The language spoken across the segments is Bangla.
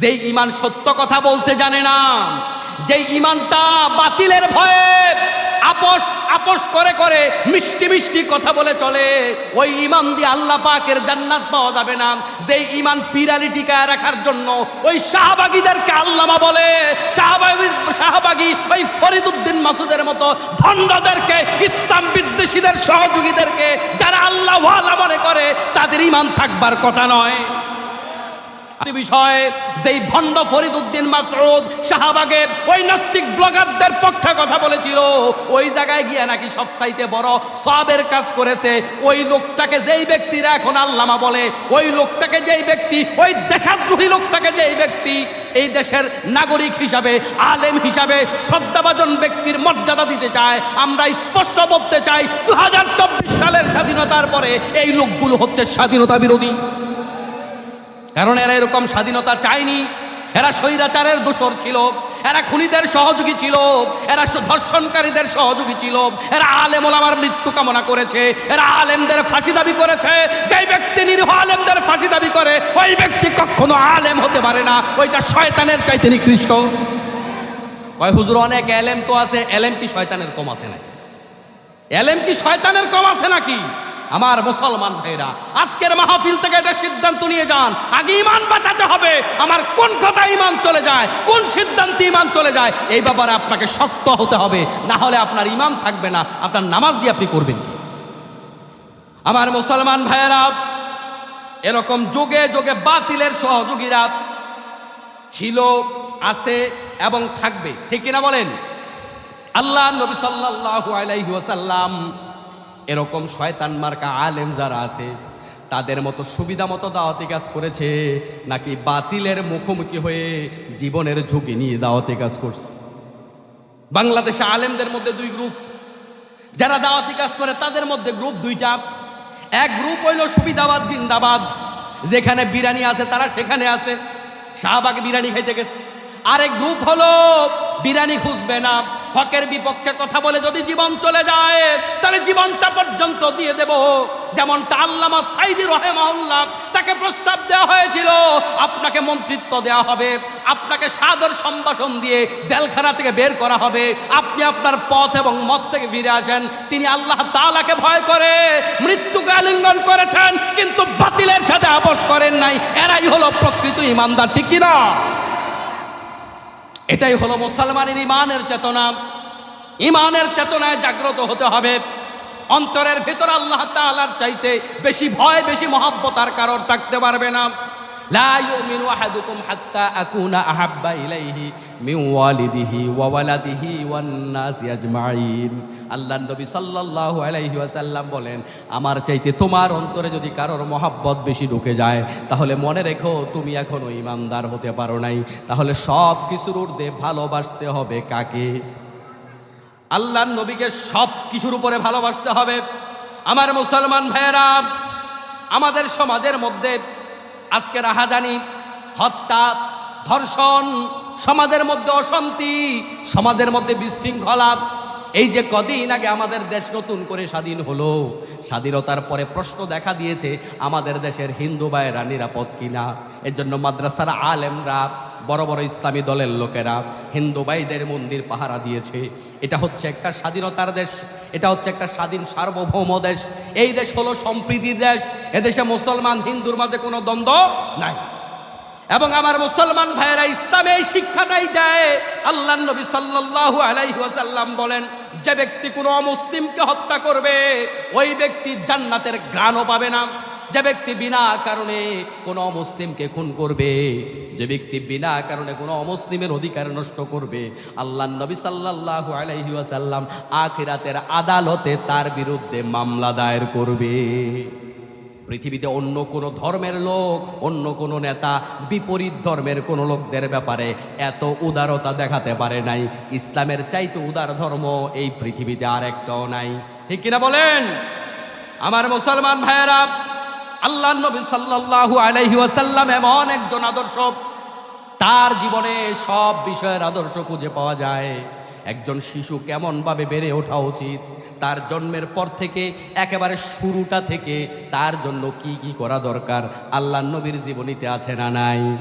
যেই ইমান সত্য কথা বলতে জানে না, যেই ইমানটা বাতিলের ভয়ে আপোষ আপোষ করে করে মিষ্টি মিষ্টি কথা বলে চলে, ওই ইমান দিয়ে আল্লাহ পাকের জান্নাত পাওয়া যাবে না। যেই ইমান পিরালি টিকায় রাখার জন্য ওই শাহবাগীদেরকে আল্লামা বলে, শাহবাগী শাহবাগী ওই ফরিদুদ্দিন মাসুদের মতো ভণ্ডদেরকে ইসলাম বিদ্বেষীদের সহযোগীদেরকে, যারা আল্লাহ মনে করে, তাদের ইমান থাকবার কথা নয়। বিষয়ে যেই ভণ্ড ফরিদুদ্দিন মাসউদ শাহবাগে ওই নাস্তিক ব্লগারদের পক্ষে কথা বলেছিল, ওই জায়গায় গিয়ে নাকি সব চাইতে বড় সবের কাজ করেছে। ওই লোকটাকে যেই ব্যক্তিরা এখন আল্লামা বলে, ওই লোকটাকে যেই ব্যক্তি, ওই দেশাদ্রোহী লোকটাকে যেই ব্যক্তি, এই দেশের নাগরিক হিসাবে, আলেম হিসাবে শ্রদ্ধাভাজন ব্যক্তির মর্যাদা দিতে চায়। আমরা স্পষ্ট বলতে চাই দু হাজার চব্বিশ সালের স্বাধীনতার পরে এই লোকগুলো হচ্ছে স্বাধীনতা বিরোধী। কারণ এরা এরকম স্বাধীনতা চায়নি। এরা স্বৈরাচারের দোষর ছিল। এরা খুনিদের সহযোগী ছিল। এরা ধর্ষণকারীদের সহযোগী ছিল। এরা আলেম ওলামার মৃত্যু কামনা করেছে। এরা আলেমদের ফাঁসি দাবি করেছে। যে ব্যক্তি নিরীহ আলেমদের ফাঁসি দাবি করে, ওই ব্যক্তি কখনো আলেম হতে পারে না। ওইটা শয়তানের চাইতে নিকৃষ্ট কয়, হুজুর, অনেক এলেম তো আছে। এলেম কি শয়তানের কম আছে নাকি? এলেম কি শয়তানের কম আছে নাকি? আমার মুসলমান ভাইরা, আজকের মাহফিল থেকে এটা সিদ্ধান্ত নিয়ে যান। আগে ইমান বাঁচাতে হবে। আমার কোন কথা ইমান চলে যায়, কোন সিদ্ধান্তে ইমান চলে যায়, এই ব্যাপারে আপনাকে শক্ত হতে হবে। না হলে আপনার ইমান থাকবে না। আপনার নামাজ দিয়ে আপনি করবেন কি? আমার মুসলমান ভাইয়েরা, এরকম যোগে যোগে বাতিলের সহযোগীরা ছিল, আছে এবং থাকবে। ঠিক কিনা বলেন? আল্লাহ নবী সাল্লাল্লাহু আলাইহি এরকম শয়তান মার্কা আলেম যারা আছে, তাদের মতো সুবিধা মতো দাওয়াতি কাজ করেছে, নাকি বাতিলের মুখোমুখি হয়ে জীবনের ঝুঁকি নিয়ে দাওয়াতি কাজ করছে? বাংলাদেশে আলেমদের মধ্যে দুই গ্রুপ যারা দাওয়াতি কাজ করে, তাদের মধ্যে গ্রুপ দুইটা। এক গ্রুপ হইল সুবিধাবাদ, জিন্দাবাদ। যেখানে বিরানি আছে, তারা সেখানে আছে। শাহবাগ বিরানি খাইতে গেছে। আরেক গ্রুপ হলো বিরানি খুঁজবে না। হকের বিপক্ষে কথা বলে যদি জীবন চলে যায়, তাহলে জীবনটা পর্যন্ত দিয়ে দেব। যেমন আল্লামা সাইদি রহেমাল্লাহ তাকে প্রস্তাব দেওয়া হয়েছিল, আপনাকে মন্ত্রিত্ব দেওয়া হবে, আপনাকে সাদর সম্ভাষণ দিয়ে জেলখানা থেকে বের করা হবে, আপনি আপনার পথ এবং মত থেকে ফিরে আসেন। তিনি আল্লাহ তালাকে ভয় করে, মৃত্যুকে আলিঙ্গন করেছেন, কিন্তু বাতিলের সাথে আপোষ করেন নাই। এরাই হলো প্রকৃত ইমানদার, ঠিক কিনা? এটাই হলো মুসলমানের ইমানের চেতনা। ইমানের চেতনায় জাগ্রত হতে হবে। অন্তরের ভিতর আল্লাহ তালার চাইতে বেশি ভয়, বেশি মহাব্বত আর কারোর থাকতে পারবে না। লা ইউমিনু আহাদুকুম হাত্তা আকুনা আহাব্বা ইলাইহি মিন ওয়ালিদিহি ওয়া ওয়ালাদিহি ওয়ান নাসি আজমাইন। সাল্লাল্লাহু আলাইহি বলেন, আমার চাইতে তোমার অন্তরে যদি কারোর মহাব্বত বেশি ঢুকে যায়, তাহলে মনে রেখো তুমি এখনও ইমানদার হতে পারো নাই। তাহলে সব কিছুর ঊর্ধ্বে ভালোবাসতে হবে কাকে? আল্লাহর নবীকে সব কিছুর উপরে ভালোবাসতে হবে। আমার মুসলমান ভাইয়েরা, আমাদের সমাজের মধ্যে আজকে রাহাজানি, হত্যা, ধর্ষণ, সমাজের মধ্যে অশান্তি, সমাজের মধ্যে বিশৃঙ্খলা, এই যে কদিন আগে আমাদের দেশ নতুন করে স্বাধীন হলো, স্বাধীনতার পরে প্রশ্ন দেখা দিয়েছে, আমাদের দেশের হিন্দু ভাইয়েরা নিরাপদ কিনা? এর জন্য মাদ্রাসার আলেমরা বড় বড় ইসলামী দলের লোকেরা, হিন্দু ভাইদের মন্দির পাহারা দিয়েছে। এটা হচ্ছে একটা স্বাধীনতার দেশ, এটা হচ্ছে একটা স্বাধীন সার্বভৌম দেশ। এই দেশ হলো সম্প্রীতি দেশ। এদেশে মুসলমান, হিন্দুর মাঝে কোনো দ্বন্দ্ব নাই। এবং আমার মুসলমান ভাইয়েরা ইসলামে এই শিক্ষাটাই দেয়। আল্লাহ নবী সাল্লাল্লাহু আলাইহি ওয়াসাল্লাম বলেন, যে ব্যক্তি কোনো অমুসলিমকে হত্যা করবে, ওই ব্যক্তি জান্নাতের গ্রাণও পাবে না। যে ব্যক্তি বিনা কারণে কোনো মুসলিমকে খুন করবে যে ব্যক্তি বিনা কারণে কোনো অমুসলিমের অধিকার নষ্ট করবে আল্লাহ নবী সাল্লাল্লাহু আলাইহি ওয়াসাল্লাম আখিরাতের আদালতে তার বিরুদ্ধে মামলা দায়ের করবে। পৃথিবীতে অন্য কোনো ধর্মের লোক, অন্য কোনো নেতা বিপরীত ধর্মের কোনো লোকদের ব্যাপারে এত উদারতা দেখাতে পারে নাই। ইসলামের চাইতে উদার ধর্ম এই পৃথিবীতে আর একটাও নাই। ঠিক কিনা বলেন? আমার মুসলমান ভাইয়েরা আল্লাহ নবী সাল্লাল্লাহু আলাইহি এমন একজন আদর্শ তার জীবনে সব বিষয়ের আদর্শ খুঁজে পাওয়া যায়। একজন শিশু কেমনভাবে বেড়ে ওঠা উচিত? তার জন্মের পর থেকে, একেবারে শুরুটা থেকে, তার জন্য কি কি করা দরকার? আল্লাহ নবীর জীবনীতে আছে না নাই?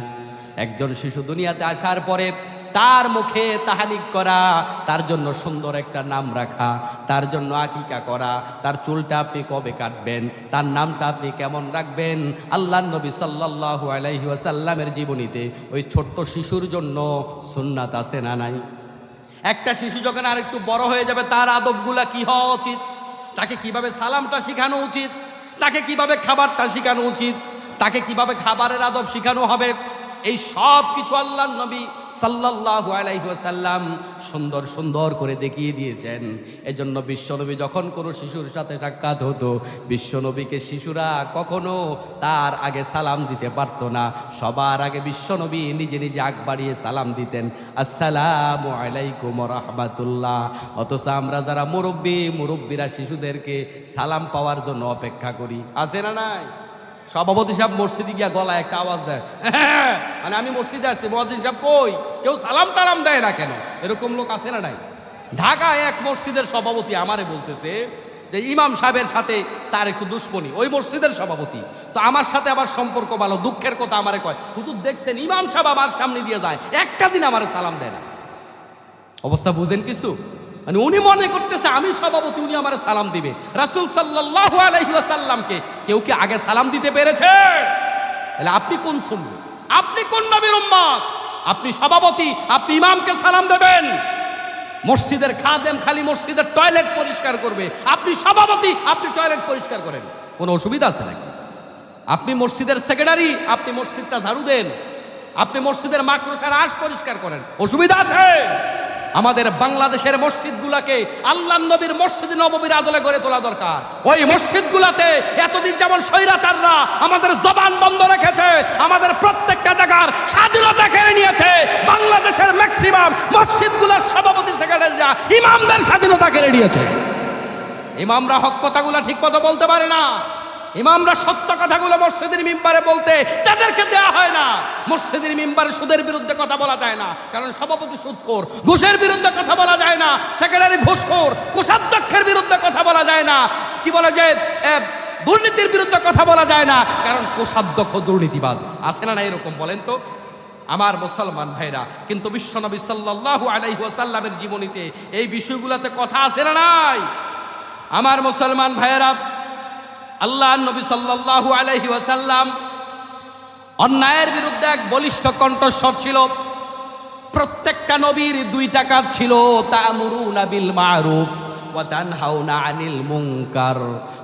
একজন শিশু দুনিয়াতে আসার পরে তার মুখে তাহানিক করা, তার জন্য সুন্দর একটা নাম রাখা, তার জন্য আকিকা করা, তার চুলটা আপনি কবে কাটবেন, তার নামটা আপনি কেমন রাখবেন? আল্লাহ নবী সাল্লাল্লাহু আলাইহি ওয়াসাল্লামের জীবনীতে ওই ছোট্ট শিশুর জন্য সুন্নাত আছে না নাই? একটা শিশু যখন আর একটু বড় হয়ে যাবে, তার আদবগুলা কি হওয়া উচিত? তাকে কীভাবে সালামটা শেখানো উচিত? তাকে কীভাবে খাবারটা শেখানো উচিত? তাকে কীভাবে খাবারের আদব শেখানো হবে? এই সব কিছু আল্লাহ নবী সাল্লাল্লাহু আলাইহি ওয়াসাল্লাম সুন্দর সুন্দর করে দেখিয়ে দিয়েছেন। এজন্য বিশ্বনবী যখন কোনো শিশুর সাথে সাক্ষাৎ হতো, বিশ্বনবীকে শিশুরা কখনো তার আগে সালাম দিতে পারতো না। সবার আগে বিশ্বনবী নিজে নিজে আগ বাড়িয়ে সালাম দিতেন, আসসালামু আলাইকুম রহমাতুল্লাহ। অথচ আমরা যারা মুরব্বী, মুরব্বীরা শিশুদেরকে সালাম পাওয়ার জন্য অপেক্ষা করি। আছে না নাই? সভাপতি সাহেব মসজিদে গিয়া গলায় একটা আওয়াজ দেয়। মানে আমি মসজিদে আসছি, মহাজিন সাহেব কই? কেউ সালাম টালাম দেয় না কেন? এরকম লোক আছে না নাই? ঢাকায় এক মসজিদের সভাপতি আমারে বলতেছে যে, ইমাম সাহেবের সাথে তার একটু দুশ্মনী, ওই মসজিদের সভাপতি। তো আমার সাথে আবার সম্পর্ক ভালো, দুঃখের কথা আমারে কয়। হুজুর দেখছেন, ইমাম সাহেব আমার সামনে দিয়ে যায়, একটা দিন আমারে সালাম দেয় না। অবস্থা বুঝেন কিছু? মানে উনি মনে করতেছে, আমি সভাপতি, উনি আমার সালাম দিবে। রাসূল সাল্লাল্লাহু আলাইহি ওয়াসাল্লামকে, কেউ কি আগে সালাম দিতে পেরেছে? তাহলে আপনি কোন শুনবেন আপনি কোন নবীর উম্মত? আপনি সভাপতি, আপনি ইমামকে সালাম দেবেন। মসজিদের খাদেম খালি মসজিদের টয়লেট পরিষ্কার করবে। আপনি সভাপতি, আপনি টয়লেট পরিষ্কার করেন। কোনো অসুবিধা আছে নাকি? আপনি মসজিদের সেক্রেটারি, আপনি মসজিদটা ঝাড়ু দেন। আপনি মসজিদের মাকড়সার আশ পরিষ্কার করেন। অসুবিধা আছে? আমাদের বাংলাদেশের মসজিদগুলাকে আল্লাহ নবীর মসজিদ নববীর আদলে গড়ে তোলা দরকার। ওই মসজিদগুলাতে এতদিন যেমন স্বৈরাচাররা আমাদের জবান বন্ধ রেখেছে, আমাদের প্রত্যেকটা জায়গার স্বাধীনতা কেড়ে নিয়েছে, বাংলাদেশের ম্যাক্সিমাম মসজিদগুলোর সভাপতি সেক্রেটারিরা ইমামদের স্বাধীনতা কেড়ে নিয়েছে। ইমামরা হক কথাগুলো ঠিক মতো বলতে পারে না। ইমামরা সত্য কথাগুলো মসজিদের মিম্বারে বলতে তাদেরকে দেয়া হয় না। মসজিদের মিম্বারে সুদের বিরুদ্ধে কথা বলা যায় না। কারণ সভাপতি সুদখোর, ঘুষের বিরুদ্ধে কথা বলা যায় না। সেক্রেটারি ঘুষখোর, কোষাধ্যক্ষের বিরুদ্ধে কথা বলা যায় না। কি বলে যে দুর্নীতির বিরুদ্ধে কথা বলা যায় না। কারণ কোষাধ্যক্ষ দুর্নীতিবাজ। আছে না না এরকম বলেন তো? আমার মুসলমান ভাইরা, কিন্তু বিশ্বনবী সাল্লাল্লাহু আলাইহি ওয়াসাল্লামের জীবনীতে এই বিষয়গুলোতে কথা আছে না নাই? আমার মুসলমান ভাইয়েরা আল্লাহ নবী সাল্লাল্লাহু আলাইহি ওয়াসাল্লাম অন্যায়ের বিরুদ্ধে এক বলিষ্ঠ কণ্ঠস্বর ছিল। প্রত্যেকটা নবীর দুইটা কাজ ছিল, তা'মুরুনা বিল মারুফ আনিল মুনকার।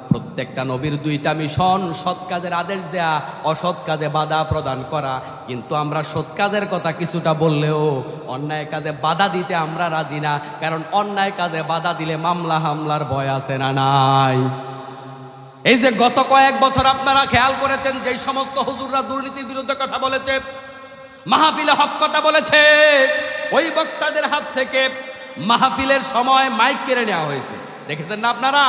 প্রত্যেকটা নবীর দুইটা মিশন, সৎ কাজের আদেশ দেয়া, অসৎ কাজে বাধা প্রদান করা। কিন্তু আমরা সৎ কাজের কথা কিছুটা বললেও অন্যায় কাজে বাধা দিতে আমরা রাজি না, কারণ অন্যায় কাজে বাধা দিলে মামলা হামলার ভয় আছে না নাই? এই যে গত কয়েক বছর আপনারা খেয়াল করেছেন যে সমস্ত হুজুররা দুর্নীতির বিরুদ্ধে কথা বলেছে, মাহফিলে হক কথা বলেছে, ওই বক্তাদের হাত থেকে মাহফিলের সময় মাইক কেড়ে নেওয়া হয়েছে। দেখেছেন না আপনারা?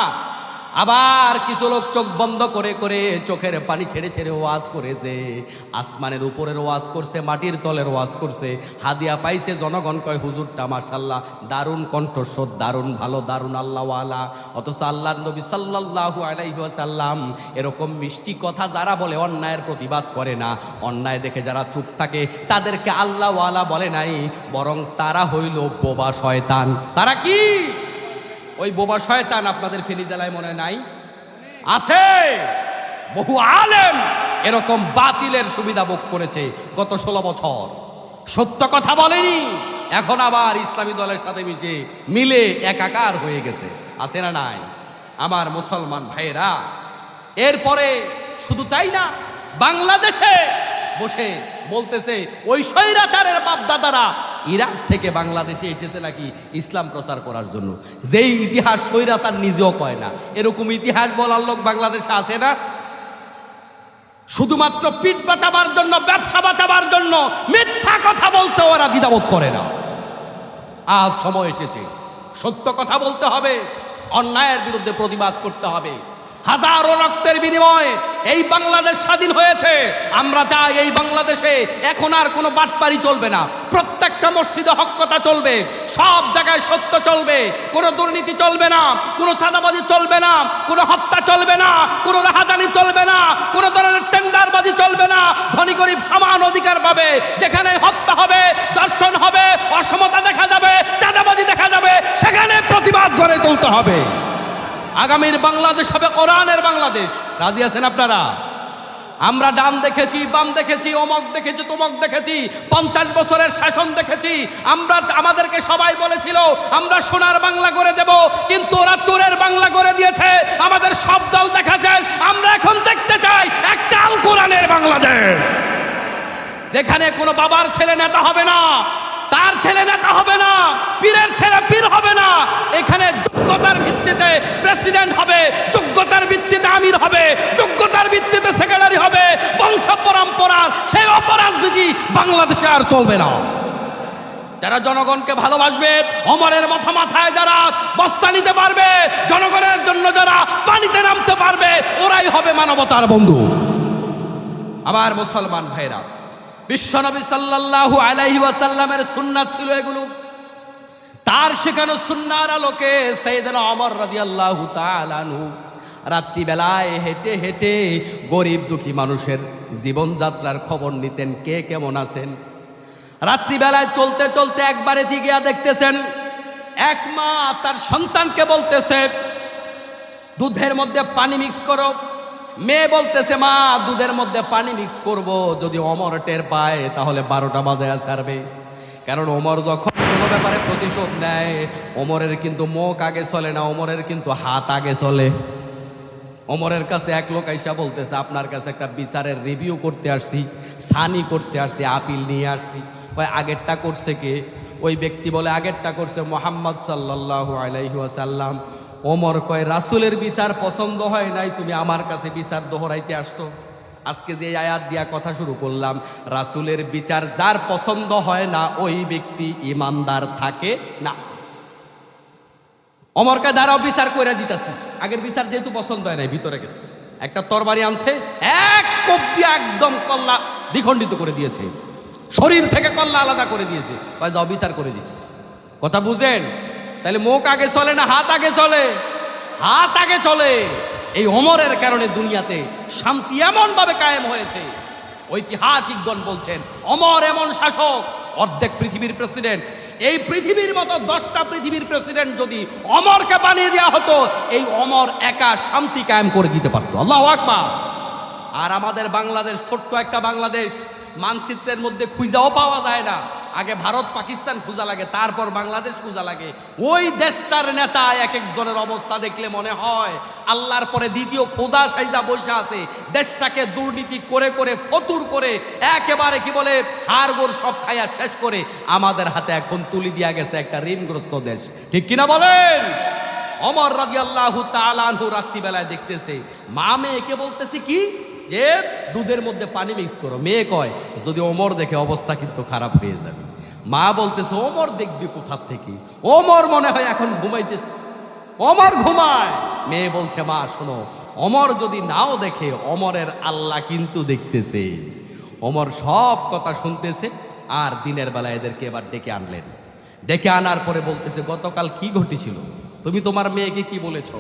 আবার কিছু লোক চোখ বন্ধ করে করে চোখের পানি ছেড়ে ছেড়ে ওয়াজ করেছে। আসমানের উপরের ওয়াজ করছে, মাটির তলের ওয়াজ করছে। হাদিয়া পাইছে, জনগণ কয়, হুজুরটা মার্শাল্লাহ দারুণ কণ্ঠস্বর, দারুণ ভালো, দারুণ আল্লাহওয়ালা। অথচ আল্লাহ নবী সাল্লাল্লাহু আলাইহি ওয়াসাল্লাম এরকম মিষ্টি কথা যারা বলে অন্যায়ের প্রতিবাদ করে না। অন্যায় দেখে যারা চুপ থাকে, তাদেরকে আল্লাহওয়ালা বলে নাই, বরং তারা হইল বোবা শয়তান। তারা কি? ওই বোবা শয়তান আপনাদের ফেনী মনে নাই? আছে। বহু আলেম এরকম বাতিলের সুবিধা ভোগ করেছে গত ষোলো বছর। সত্য কথা বলেনি, এখন আবার ইসলামী দলের সাথে মিশে মিলে একাকার হয়ে গেছে। আছে না নাই? আমার মুসলমান ভাইয়েরা, এরপরে শুধু তাই না, বাংলাদেশে বসে বলতেছে, ওই স্বৈরাচারের বাপ দাদারা ইরাক থেকে বাংলাদেশে এসেছে নাকি ইসলাম প্রচার করার জন্য। যেই ইতিহাস স্বৈরাচার নিজেও কয় না। এরকম ইতিহাস বলার লোক বাংলাদেশে আছে না? শুধুমাত্র পিঠ বাঁচাবার জন্য, ব্যবসা বাঁচাবার জন্য মিথ্যা কথা বলতে ওরা দ্বিধাবোধ করে না। আজ সময় এসেছে। সত্য কথা বলতে হবে, অন্যায়ের বিরুদ্ধে প্রতিবাদ করতে হবে। হাজারো রক্তের বিনিময়ে এই বাংলাদেশ স্বাধীন হয়েছে। আমরা চাই এই বাংলাদেশে এখন আর কোনো বাটপারি চলবে না। প্রত্যেকটা মসজিদে হকতা চলবে। সব জায়গায় সত্য চলবে। কোনো দুর্নীতি চলবে না, কোনো চাঁদাবাজি চলবে না, কোনো হত্যা চলবে না, কোনো রাহাজানি চলবে না, কোনো ধরনের টেন্ডারবাজি চলবে না। ধনী গরিব সমান অধিকার পাবে। যেখানে হত্যা হবে দর্শন হবে, অসমতা দেখা যাবে, চাঁদাবাজি দেখা যাবে, সেখানে প্রতিবাদ গড়ে তুলতে হবে। আগামীর বাংলাদেশ হবে কোরআনের বাংলাদেশ। রাজি আছেন আপনারা? আমরা ডান দেখেছি, বাম দেখেছি, অমক দেখেছি, তমক দেখেছি, পঞ্চাশ বছরের শাসন দেখেছি। আমরা আমাদেরকে সবাই বলেছিল, আমরা সোনার বাংলা করে দেব, কিন্তু ওরা চোরের বাংলা করে দিয়েছে। আমাদের সব দল দেখাচ্ছে, আমরা এখন দেখতে চাই একটা আল কোরআনের বাংলাদেশ। যেখানে কোনো বাবার ছেলে নেতা হবে না তার ছেলে নেতা হবে না, পীরের ছেলে পীর হবে না। এখানে যোগ্যতার ভিত্তিতে প্রেসিডেন্ট হবে, যোগ্যতার ভিত্তিতে আমির হবে, যোগ্যতার ভিত্তিতে সেক্রেটারি হবে, বংশ পরম্পরার সেই অপরাজনীতি বাংলাদেশে আর চলবে না। যারা জনগণকে ভালোবাসবে, অমরের মাথা মাথায় যারা বস্তা নিতে পারবে, জনগণের জন্য যারা পানিতে নামতে পারবে, ওরাই হবে মানবতার বন্ধু। আমার মুসলমান ভাইরা বিশ্বনবী সাল্লাল্লাহু আলাইহি ওয়াসাল্লামের সুন্নাত ছিল এগুলো। তার শেখানো সুন্নার আলোকে সাইয়েদনা ওমর রাদিয়াল্লাহু তাআলা আনহু রাত্রিবেলায় হেঁটে হেঁটে গরিব দুঃখী মানুষের জীবনযাত্রার খবর নিতেন, কে কেমন আছেন? রাত্রিবেলায় চলতে চলতে একবারে গিয়া দেখতেছেন, এক মা তার সন্তানকে বলতেছে, দুধের মধ্যে পানি মিক্স করো। মেয়ে বলতেছে, মা, দুধের মধ্যে পানি মিক্স করব। যদি অমর টের পায়, তাহলে বারোটা বাজায় ছাড়বে। কারণ ওমর যখন কোনো ব্যাপারে প্রতিশোধ নেয় ওমরের কিন্তু মুখ আগে চলে না ওমরের কিন্তু হাত আগে চলে। ওমরের কাছে এক লোক আইসা বলতেছে, আপনার কাছে একটা বিচারের রিভিউ করতে আসছি, সানি করতে আসছি, আপিল নিয়ে আসছি। ওই আগেরটা করছে কে? ওই ব্যক্তি বলে, আগেরটা করছে মোহাম্মদ সাল্লাহ আলাইহি ওয়াসাল্লাম। ওমর কয়, রাসুলের বিচার পছন্দ হয় নাই, তুমি আমার কাছে বিচার দোহরাইতে আসছো। আজকে যে আয়াত দিয়া কথা শুরু করলাম, রাসুলের বিচার যার পছন্দ হয় না, ওই ব্যক্তি ইমানদার থাকে না। অমরকে দ্বারাও বিচার করে দিতেছে। আগের বিচার যেহেতু পছন্দ হয় নাই, ভিতরে গেছে। একটা তরবারি আনছে, এক কোপ দিয়ে একদম কল্লা দ্বিখণ্ডিত করে দিয়েছে। শরীর থেকে কল্লা আলাদা করে দিয়েছে। যাও, বিচার করে দিস। কথা বুঝেন? তাহলে মুখ আগে চলে না হাত আগে চলে? হাত আগে চলে। এই অমরের কারণে দুনিয়াতে শান্তি এমন ভাবে কায়েম হয়েছে। ঐতিহাসিকগণ বলছেন, অমর এমন শাসক, অর্ধেক পৃথিবীর প্রেসিডেন্ট। এই পৃথিবীর মতো দশটা পৃথিবীর প্রেসিডেন্ট যদি অমরকে বানিয়ে দেওয়া হতো, এই অমর একা শান্তি কায়েম করে দিতে পারতো। আল্লাহ আকবার। আর আমাদের বাংলাদেশ, ছোট্ট একটা বাংলাদেশ। মানচিত্রের মধ্যে খুঁজাও পাওয়া যায় না। আগে ভারত, পাকিস্তান খোঁজা লাগে, তারপর বাংলাদেশ খোঁজা লাগে। ওই দেশটার নেতা এক একজনের অবস্থা দেখলে মনে হয়, আল্লাহর পরে দ্বিতীয় খোদা সাইজা বৈশা আছে। দেশটাকে দুর্নীতি করে করে, ফতুর করে, একেবারে কি বলে, হাড়গোড় সব খাইয়া শেষ করে আমাদের হাতে এখন তুলি দিয়া গেছে একটা ঋণগ্রস্ত দেশ। ঠিক কিনা বলেন? অমর রাজি আল্লাহ রাত্রিবেলায় দেখতেছে, মা মেয়েকে বলতেছে কি? যে দুধের মধ্যে পানি মিক্স করো। মেয়ে কয়, যদি ওমর দেখে অবস্থা কিন্তু খারাপ হয়ে যাবে। মা বলতেছে, ওমর দেখবি কোথার থেকে? ওমর মনে হয় এখন ঘুমাইতেছে। অমর ঘুমায়! মেয়ে বলছে, মা, শোনো অমর যদি নাও দেখে অমরের আল্লাহ কিন্তু দেখতেছে। অমর সব কথা শুনতেছে, আর দিনের বেলা এদেরকে এবার ডেকে আনলেন। ডেকে আনার পরে বলতেছে, গতকাল কি ঘটেছিল? তুমি তোমার মেয়েকে কি বলেছ?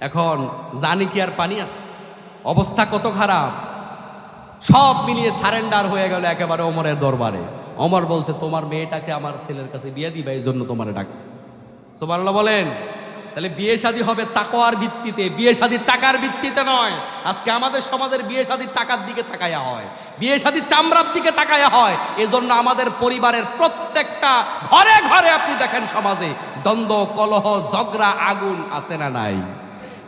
এখন জানি কি আর পানি আছে? অবস্থা কত খারাপ? সব মিলিয়ে সারেন্ডার হয়ে গেল একেবারে অমরের দরবারে। অমর বলছে, তোমার মেয়েটাকে আমার ছেলের কাছে বিয়ে দিবে, এই জন্য তোমার ডাকছে। সোমাল্লাহ বলেন, তাহলে বিয়ে শাদী হবে তাকোয়ার ভিত্তিতে। বিয়ে শাদীর টাকার ভিত্তিতে নয়। আজকে আমাদের সমাজের বিয়ে শাদীর টাকার দিকে তাকায়া হয়। বিয়ে শাদীর চামড়ার দিকে তাকায়া হয়। এজন্য আমাদের পরিবারের প্রত্যেকটা ঘরে ঘরে আপনি দেখেন সমাজে দ্বন্দ্ব, কলহ, ঝগড়া, আগুন আছে না নাই?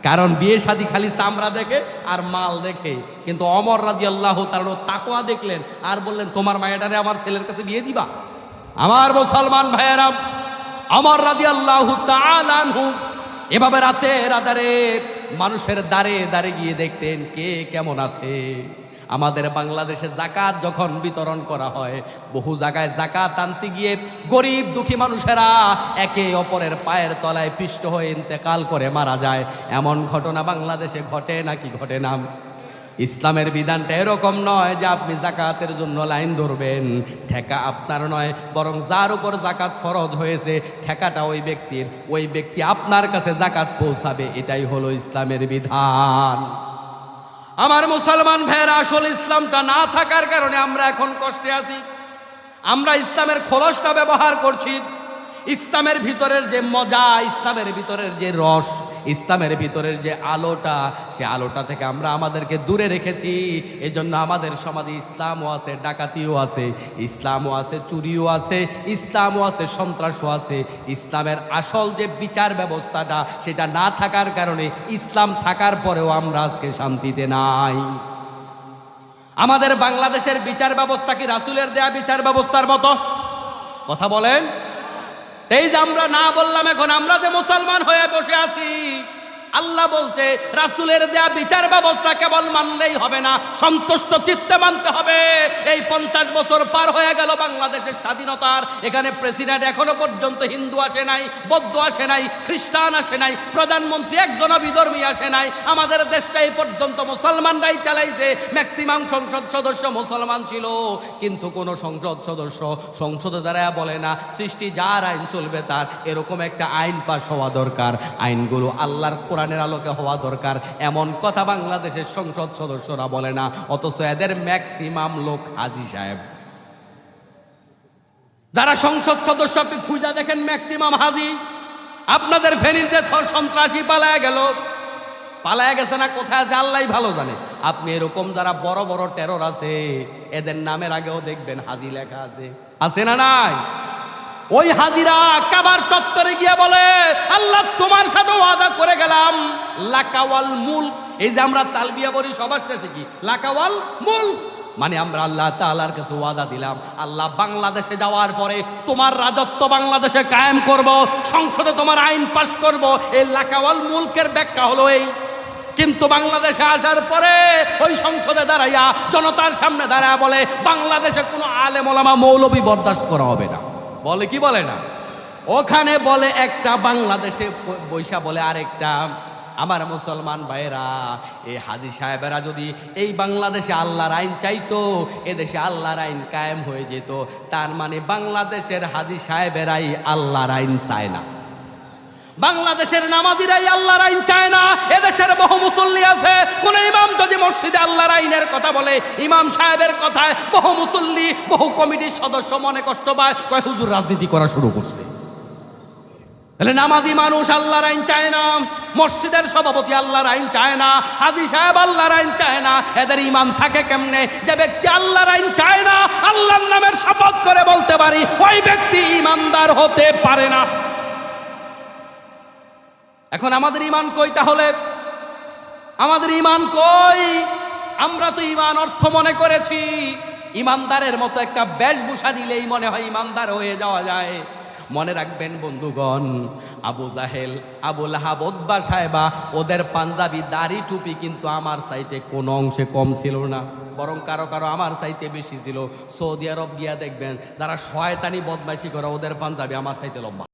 কারণ বিয়ে শাদী খালি চামড়া দেখে আর মাল দেখে। কিন্তু অমর রাজি আল্লাহ তার তাকোয়া দেখলেন আর বললেন, তোমার মায়েটারে আমার ছেলের কাছে বিয়ে দিবা? আমার মুসলমান ভাইয়েরাম আমার রাজি আল্লাহ এভাবে রাতে রাদারে মানুষের দ্বারে দ্বারে গিয়ে দেখতেন কে কেমন আছে। আমাদের বাংলাদেশে জাকাত যখন বিতরণ করা হয়, বহু জায়গায় জাকাত আনতে গিয়ে গরিব দুঃখী মানুষেরা একে অপরের পায়ের তলায় পিষ্ট হয়ে ইন্তেকাল করে মারা যায়। এমন ঘটনা বাংলাদেশে ঘটে নাকি ঘটে না? ইসলামের বিধানটা এরকম নয় যে আপনি জাকাতের জন্য লাইন ধরবেন। ঠেকা আপনার নয়, বরং যার উপর জাকাত ফরজ হয়েছে, ঠেকাটা ওই ব্যক্তির, ওই ব্যক্তি আপনার কাছে জাকাত পৌঁছাবে। এটাই হলো ইসলামের বিধান। আমার মুসলমান ভাইয়েরা, আসল ইসলামটা না থাকার কারণে আমরা এখন কষ্টে আছি। আমরা ইসলামের খোলসটা ব্যবহার করছি। ইসলামের ভিতরের যে মজা, ইসলামের ভিতরের যে রস ইসলামের ভিতরের যে আলোটা, সে আলোটা থেকে আমরা আমাদেরকে দূরে রেখেছি। এই জন্য আমাদের সমাজে ইসলামও আছে, ডাকাতিও আছে, ইসলামও আছে, চুরিও আছে, ইসলামও আছে, সন্ত্রাসও আছে। ইসলামের আসল যে বিচার ব্যবস্থাটা, সেটা না থাকার কারণে ইসলাম থাকার পরেও আমরা আজকে শান্তিতে নাই। আমাদের বাংলাদেশের বিচার ব্যবস্থা কি রাসুলের দেয়া বিচার ব্যবস্থার মতো? কথা বলেন। এই যে আমরা না বললাম এখন আমরা যে মুসলমান হয়ে বসে আছি আল্লাহ বলছে, রাসুলের দেয়া বিচার ব্যবস্থা কেবল মানলেই হবে না, সন্তুষ্ট চিত্তে মানতে হবে। এই পঞ্চাশ বছর পার হয়ে গেল বাংলাদেশের স্বাধীনতার, এখানে প্রেসিডেন্ট এখনও পর্যন্ত হিন্দু আসে নাই, বৌদ্ধ আসে নাই, খ্রিস্টান আসে নাই, প্রধানমন্ত্রী একজন বিধর্মী আসে নাই। আমাদের দেশটা এই পর্যন্ত মুসলমানরাই চালাইছে ম্যাক্সিমাম সংসদ সদস্য মুসলমান ছিল। কিন্তু কোনো সংসদ সদস্য সংসদে দ্বারা বলে না, সৃষ্টি যার আইন চলবে তার, এরকম একটা আইন পাশ হওয়া দরকার। আইনগুলো আল্লাহর কোরআনের আলোকে হওয়া দরকার। এমন কথা বাংলাদেশের সংসদ সদস্যরা বলে না, অথচ এদের ম্যাক্সিমাম লোক হাজি সাহেব। যারা সংসদ সদস্য, আপনি খুঁজা দেখেন ম্যাক্সিমাম হাজি। আপনাদের ফেনীর যে থ- সন্ত্রাসী পালায় গেল, পালায় গেছে না, কোথায় আছে আল্লাহ ভালো জানে। আপনি এরকম যারা বড় বড় টেরর আছে, এদের নামের আগেও দেখবেন হাজি লেখা আছে। আছে না নাই? ওই হাজিরা কাবার চত্বরে গিয়ে বলে, আল্লাহ, তোমার সাথে ওয়াদা করে গেলাম। লাকাওয়াল মূল এই যে আমরা তালবিয়া বলি, সবার শেষে কি? লাকাওয়াল মূল মানে আমরা আল্লাহ তাআলার কাছে ওয়াদা দিলাম। আল্লাহ বাংলাদেশে যাওয়ার পরে তোমার রাজত্ব বাংলাদেশে কায়েম করব, সংসদে তোমার আইন পাশ করব। এই লাকাওয়াল মুলকের ব্যাখ্যা হলো এই। কিন্তু বাংলাদেশে আসার পরে ওই সংসদে দাঁড়াইয়া জনতার সামনে দাঁড়ায় বলে, বাংলাদেশে কোনো আলেম ওলামা মৌলবী বরদাস্ত করা হবে না। বলে কি বলে না? ওখানে বলে একটা বাংলাদেশে বৈশা বলে আরেকটা। আমার মুসলমান ভাইরা এই হাজি সাহেবেরা যদি এই বাংলাদেশে আল্লাহর আইন চাইতো এদেশে আল্লাহর আইন কায়েম হয়ে যেত। তার মানে বাংলাদেশের হাজি সাহেবেরাই আল্লাহর আইন চায় না। বাংলাদেশের নামাজিরাই আল্লাহর আইন চায় না, এদেশের বহু মুসল্লি আছে। কোন ইমাম যদি মসজিদে আল্লাহর আইনের কথা বলে, ইমাম সাহেবের কথায় বহু মুসল্লি, বহু কমিটির সদস্য মনে কষ্ট পায়, কয়, হুজুর, রাজনীতি করা শুরু করছে। তাহলে নামাজি মানুষ আল্লাহর আইন চায় না, মসজিদের সভাপতি আল্লাহর আইন চায় না, হাজি সাহেব আল্লাহর আইন চায় না, এদের ইমান থাকে কেমনে? যে ব্যক্তি আল্লাহর আইন চায় না, আল্লাহর নামের শপথ করে বলতে পারি, ওই ব্যক্তি ইমানদার হতে পারে না। এখন আমাদের ইমান কই তাহলে? আমাদের ইমান কই? আমরা তো ইমান অর্থ মনে করেছি। ইমানদারের মতো একটা বেশভূষা দিলেই মনে হয় ইমানদার হয়ে যাওয়া যায়। মনে রাখবেন বন্ধুগণ, আবু জাহেল আবুল হাবদ্বা সাহেবা, ওদের পাঞ্জাবি দাড়ি টুপি কিন্তু আমার চাইতে কোনো অংশে কম ছিল না, বরং কারও কারও আমার চাইতে বেশি ছিল। সৌদি আরব গিয়া দেখবেন, যারা শয়তানি বদমাইশি করে ওদের পাঞ্জাবি আমার চাইতে লম্বা।